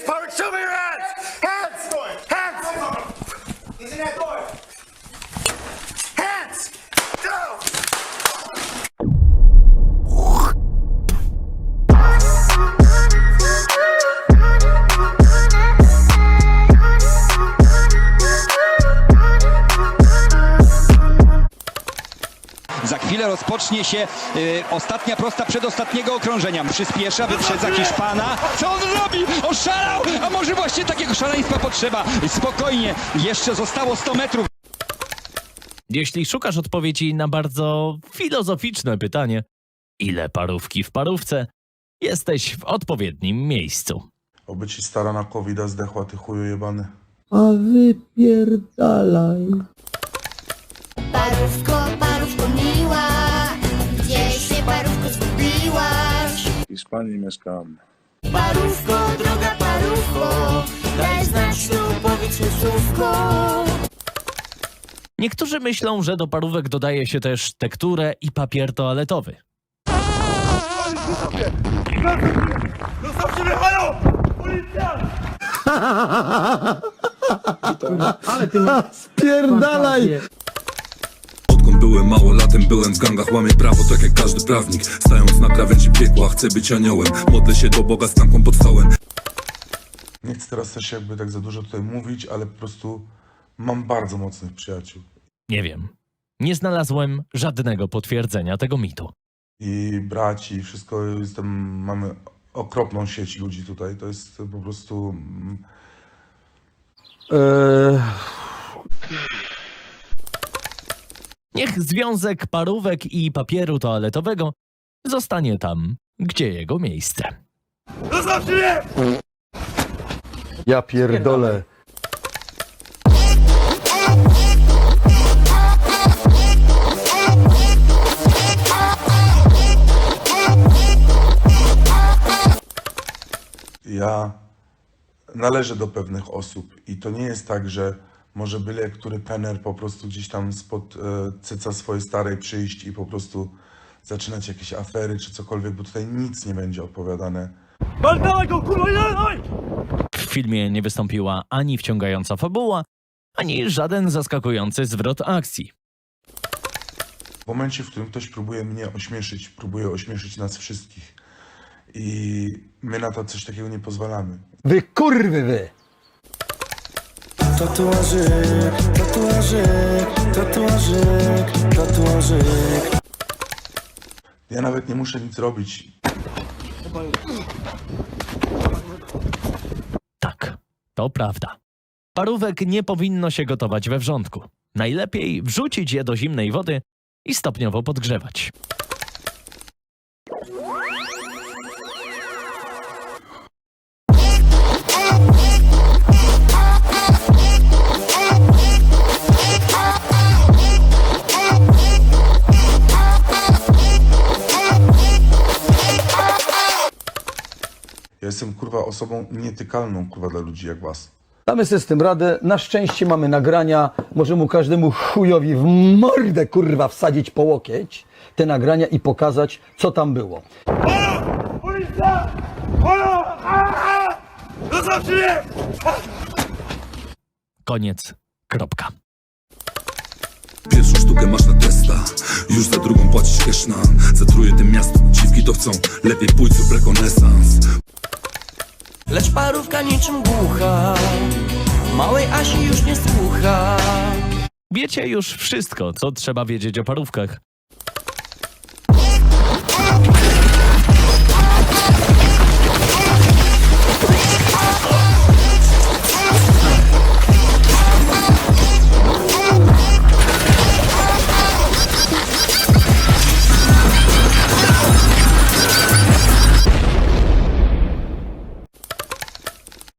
Power, show me your hands! Hands! Hands! He's in that door. Rozpocznie się y, ostatnia prosta przedostatniego okrążenia. Przyspiesza, wyprzedza Hiszpana. Co on robi? Oszalał! A może właśnie takiego szaleństwa potrzeba? Spokojnie, jeszcze zostało 100 metrów. Jeśli szukasz odpowiedzi na bardzo filozoficzne pytanie, ile parówki w parówce, jesteś w odpowiednim miejscu. Oby ci stara na covid zdechła, ty chuju jebany. A wypierdalaj. Parówko, parówko Hiszpanii mieszkam. Parówko, droga parówko, daj znać tu, powiedz słówko. Niektórzy myślą, że do parówek dodaje się też tekturę i papier toaletowy. Zostawcie mnie, halo! Policja! Spierdalaj! Byłem małolatem, byłem w gangach, łamię prawo tak jak każdy prawnik Stając na krawędzi piekła, chcę być aniołem Modlę się do Boga z klamką pod stołem Nie chcę teraz też jakby tak za dużo tutaj mówić, ale po prostu mam bardzo mocnych przyjaciół. Nie wiem. Nie znalazłem żadnego potwierdzenia tego mitu. I braci, i wszystko, jestem, mamy okropną sieć ludzi tutaj, to jest po prostu... mm, Eee, Niech związek parówek i papieru toaletowego zostanie tam, gdzie jego miejsce. Zostawcie mnie! ja pierdolę. Ja należę do pewnych osób i to nie jest tak, że może byle który pener po prostu gdzieś tam spod e, cyca swojej starej przyjść i po prostu zaczynać jakieś afery czy cokolwiek, bo tutaj nic nie będzie odpowiadane. Dawaj go, kurwa, nie, dawaj! W filmie nie wystąpiła ani wciągająca fabuła, ani żaden zaskakujący zwrot akcji. W momencie, w którym ktoś próbuje mnie ośmieszyć, próbuje ośmieszyć nas wszystkich i my na to coś takiego nie pozwalamy. Wy kurwy wy! Tatuażyk, tatuażyk, tatuażyk, tatuażyk. Ja nawet nie muszę nic robić. Tak, to prawda. Parówek nie powinno się gotować we wrzątku. Najlepiej wrzucić je do zimnej wody i stopniowo podgrzewać. Ja jestem kurwa osobą nietykalną kurwa dla ludzi jak was. Damy sobie z tym radę. Na szczęście mamy nagrania. Możemy każdemu chujowi w mordę kurwa wsadzić po łokieć te nagrania i pokazać, co tam było. Policja! Zostawcie mnie! Koniec. Kropka. Pierwszą sztukę masz na testa Już za drugą płacisz cash Zatruję tym miasto, dziwki to chcą Lepiej pójdź zrób rekonesans Lecz parówka niczym głucha, małej Asi już nie słucha. Wiecie już wszystko, co trzeba wiedzieć o parówkach.